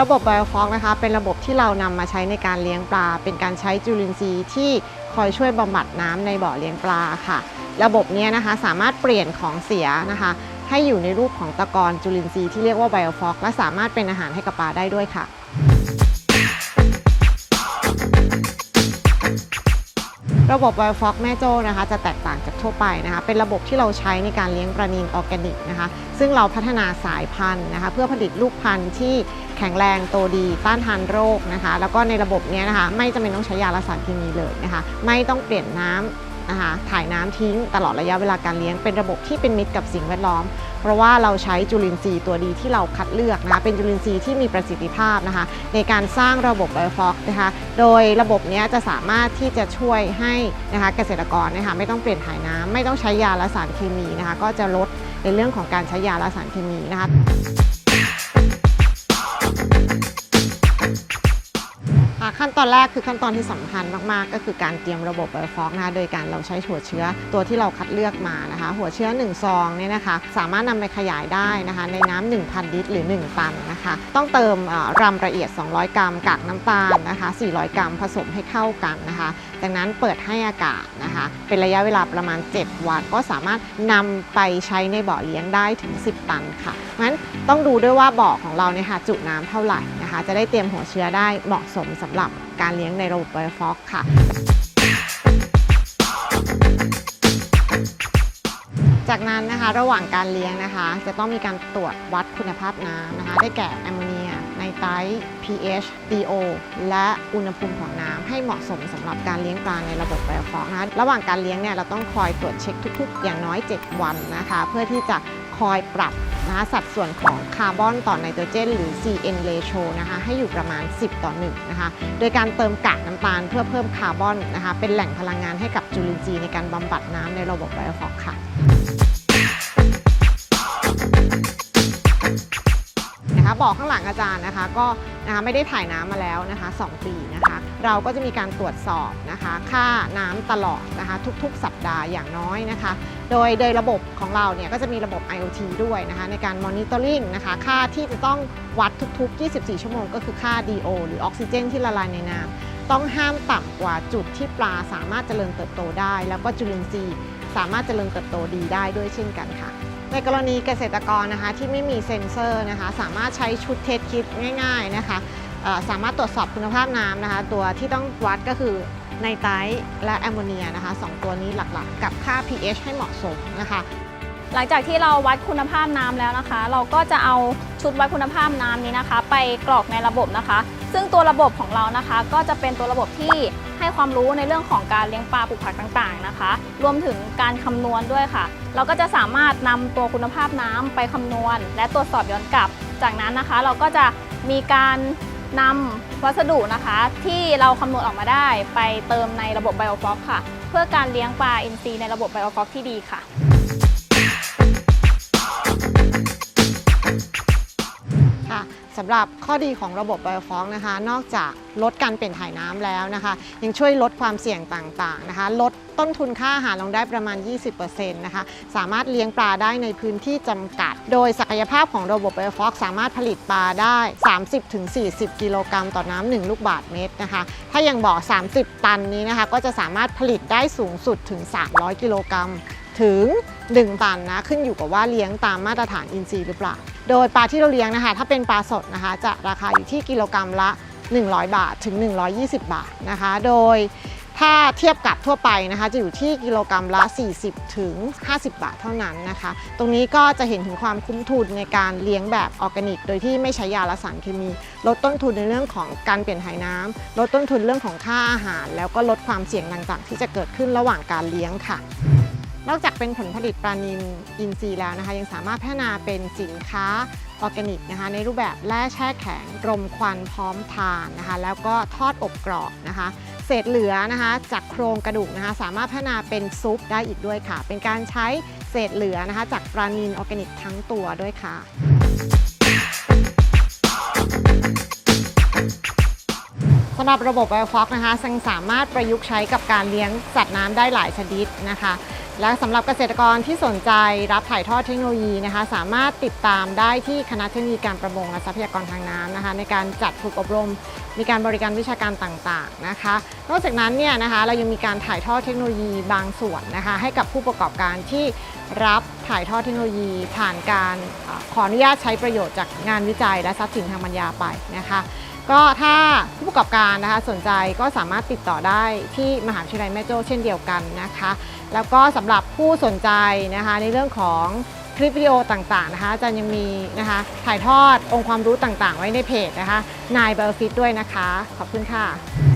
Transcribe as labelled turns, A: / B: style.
A: ระบบ Biofog นะคะเป็นระบบที่เรานำมาใช้ในการเลี้ยงปลา เป็นการใช้จุลินทรีย์ที่คอยช่วยบำบัดน้ำในบ่อเลี้ยงปลาค่ะ ระบบเนี้ยนะคะสามารถเปลี่ยนของเสียนะคะ ให้อยู่ในรูปของตะกอนจุลินทรีย์ที่เรียกว่า Biofog และสามารถเป็นอาหารให้กับปลาได้ด้วยค่ะ ระบบ Biofog แม่โจ้นะคะจะแตกต่างจากทั่วไปนะคะเป็นระบบที่เราใช้ในการเลี้ยงปลานิลออร์แกนิกนะคะซึ่งเราพัฒนาสายพันธุ์นะคะเพื่อผลิตลูกพันธุ์ที่แข็งแรงโตดีต้านทานโรคนะคะแล้วก็ในระบบเนี้ยนะคะไม่จำเป็นต้องใช้ยาละสารเคมีเลยนะคะไม่ต้องเปลี่ยนน้ำนะคะถ่ายน้ำทิ้งตลอดระยะเวลาการเลี้ยงเป็นระบบที่เป็นมิตรกับสิ่งแวดล้อม เพราะว่าเราใช้จุลินทรีย์ตัวดีที่เราคัดเลือกนะคะเป็นจุลินทรีย์ที่มีประสิทธิภาพนะคะ ในการสร้างระบบไบโอฟอกนะคะ โดยระบบเนี้ยจะสามารถที่จะช่วยให้นะคะเกษตรกรนะคะไม่ต้องเปลี่ยนถ่ายน้ำไม่ต้องใช้ยาและสารเคมีนะคะ ก็จะลดในเรื่องของการใช้ยาและสารเคมีนะคะ ขั้นตอนแรกคือขั้นตอนที่สำคัญมากๆ ก็คือการเตรียมระบบไบโอฟอกนะคะโดยการเราใช้หัวเชื้อตัวที่เราคัดเลือกมานะคะ หัวเชื้อ 1 ซองเนี่ยนะคะ สามารถนำไปขยายได้นะคะ ในน้ำ1,000 ลิตรหรือ 1 ตันนะคะ ต้องเติมอ่ารำละเอียด 200 กรัมกากน้ำตาลนะคะ 400 กรัมผสมให้เข้ากันนะคะ จากนั้นเปิดให้อากาศนะคะ เป็นระยะเวลาประมาณ 7 วัน ก็สามารถนำไปใช้ในบ่อเลี้ยงได้ถึง 10 ตันค่ะงั้นต้องดูด้วยว่าบ่อของเราเนี่ยค่ะจุน้ำเท่าไหร่ นะคะ จะได้เตรียมหัวเชื้อได้เหมาะสมสำหรับการเลี้ยงในระบบไบโอฟอกค่ะจากนั้นนะคะระหว่างการเลี้ยงนะคะ จะต้องมีการตรวจวัดคุณภาพน้ำนะคะ ได้แก่แอมโมเนียไนไตร์ pH DO และอุณหภูมิของน้ำให้เหมาะสมสำหรับการเลี้ยงปลาในระบบไบโอฟอกนะคะระหว่างการเลี้ยงเนี่ยเราต้องคอยตรวจเช็คทุก ๆ อย่างน้อย 7 วันนะคะ เพื่อที่จะ คอยปรับนะคะสัดส่วนของคาร์บอนต่อไนโตรเจน หรือ CN ratio นะคะให้อยู่ประมาณ 10 ต่อ 1 นะคะ โดยการเติมกากน้ำตาลเพื่อเพิ่มคาร์บอนนะคะ เป็นแหล่งพลังงานให้กับจุลินทรีย์ในการบำบัดน้ำในระบบไบโอฟอกค่ะนะคะบ่อข้างหลังอาจารย์นะคะก็นะคะไม่ได้ถ่ายน้ำมาแล้วนะคะ 2 ปีนะคะเราก็จะมีการตรวจสอบนะคะ ค่าน้ำตลอดนะคะทุกๆ สัปดาห์อย่างน้อยนะคะ โดยโดยระบบของเราเนี่ยก็จะมีระบบ IoT ด้วยนะคะในการ monitoring นะคะค่าที่จะต้องวัดทุกๆ 24 ชั่วโมงก็คือค่า DO หรือออกซิเจนที่ละลายในน้ำต้องห้ามต่ำกว่าจุดที่ปลาสามารถเจริญเติบโตได้ แล้วก็จุลินทรีย์สามารถเจริญเติบโตดีได้ด้วยเช่นกันค่ะ ในกรณีเกษตรกรนะคะที่ไม่มีเซ็นเซอร์นะคะสามารถใช้ชุดเทสคิดง่าย ๆนะคะสามารถตรวจสอบคุณภาพน้ำนะคะ ตัวที่ต้องวัดก็คือ ไนไตร์และแอมโมเนียนะคะสองตัวนี้หลักๆ กับค่า pH ให้เหมาะสมนะคะ
B: หลังจากที่เราวัดคุณภาพน้ำแล้วนะคะ เราก็จะเอาชุดวัดคุณภาพน้ำนี้นะคะ ไปกรอกในระบบนะคะ ซึ่งตัวระบบของเรานะคะ ก็จะเป็นตัวระบบที่ให้ความรู้ในเรื่องของการเลี้ยงปลาปลูกผักต่างๆนะคะ รวมถึงการคำนวณด้วยค่ะ เราก็จะสามารถนำตัวคุณภาพน้ำไปคำนวณ และตรวจสอบย้อนกลับ จากนั้นนะคะ เราก็จะมีการ นำวัสดุนะคะที่เราคำนวณออกมาได้ไปเติมในระบบไบโอฟอกค่ะ เพื่อการเลี้ยงปลาอินทรีย์ในระบบไบโอฟอกที่ดีค่ะ
A: สำหรับข้อดีของระบบไบโอฟอกนะคะ นอกจากลดการเปลี่ยนถ่ายน้ำแล้วนะคะ ยังช่วยลดความเสี่ยงต่างๆนะคะ ลดต้นทุนค่าอาหารลงได้ประมาณ 20%นะคะ สามารถเลี้ยงปลาได้ในพื้นที่จำกัด โดยศักยภาพของระบบไบโอฟอกสามารถผลิตปลาได้ 30-40 กิโลกรัมต่อน้ำ1ลูกบาศก์เมตรนะคะ ถ้าอย่างบ่อ 30 ตันนี้นะคะ ก็จะสามารถผลิตได้สูงสุดถึง 300 กิโลกรัมถึง 1 ตันนะ ขึ้นอยู่กับว่าเลี้ยงตามมาตรฐานอินทรีย์หรือเปล่า โดยปลาที่เราเลี้ยงนะคะ ถ้าเป็นปลาสดนะคะ จะราคาอยู่ที่กิโลกรัมละ 100 บาทถึง 120 บาทนะคะ โดยถ้าเทียบกับทั่วไปนะคะ จะอยู่ที่กิโลกรัมละ 40ถึง50 บาทเท่านั้นนะคะ ตรงนี้ก็จะเห็นถึงความคุ้มทุนในการเลี้ยงแบบออร์แกนิก โดยที่ไม่ใช้ยาและสารเคมี ลดต้นทุนในเรื่องของการเปลี่ยนถ่ายน้ำลดต้นทุนเรื่องของค่าอาหาร แล้วก็ลดความเสี่ยงต่างๆ ที่จะเกิดขึ้นระหว่างการเลี้ยงค่ะ นอกจากเป็นผลผลิตปลานิลอินทรีย์แล้วนะคะ ยังสามารถพัฒนาเป็นสินค้าออร์แกนิกนะคะ ในรูปแบบแร่แช่แข็งรมควันพร้อมทานนะคะ แล้วก็ทอดอบกรอบนะคะเศษเหลือนะคะจากโครงกระดูกนะคะสามารถพัฒนาเป็นซุปได้อีกด้วยค่ะ เป็นการใช้เศษเหลือนะคะจากปลานิลออร์แกนิกทั้งตัวด้วยค่ะ สำหรับระบบ Bioflock นะคะยังสามารถประยุกต์ใช้กับการเลี้ยงสัตว์น้ำได้หลายชนิดนะคะ และสำหรับเกษตรกรที่สนใจรับถ่ายทอดเทคโนโลยีนะคะ สามารถติดตามได้ที่คณะเทคโนโลยีการประมงและทรัพยากรทางน้ำนะคะ ในการจัดฝึกอบรม มีการบริการวิชาการต่างๆนะคะ นอกจากนั้นเนี่ยนะคะเรายังมีการถ่ายทอดเทคโนโลยีบางส่วนนะคะ ให้กับผู้ประกอบการที่รับถ่ายทอดเทคโนโลยี ผ่านการขออนุญาตใช้ประโยชน์จากงานวิจัย และทรัพย์สินทางปัญญาไปนะคะก็ถ้าผู้ประกอบการนะคะสนใจก็สามารถติดต่อได้ที่มหาวิทยาลัยแม่โจ้เช่นเดียวกันนะคะ แล้วก็สำหรับผู้สนใจนะคะในเรื่องของคลิปวิดีโอต่างๆนะคะอาจารย์ยังมีนะคะถ่ายทอดองค์ความรู้ต่างๆ ไว้ในเพจนะคะนายเบลฟิตด้วยนะคะ ขอบคุณค่ะ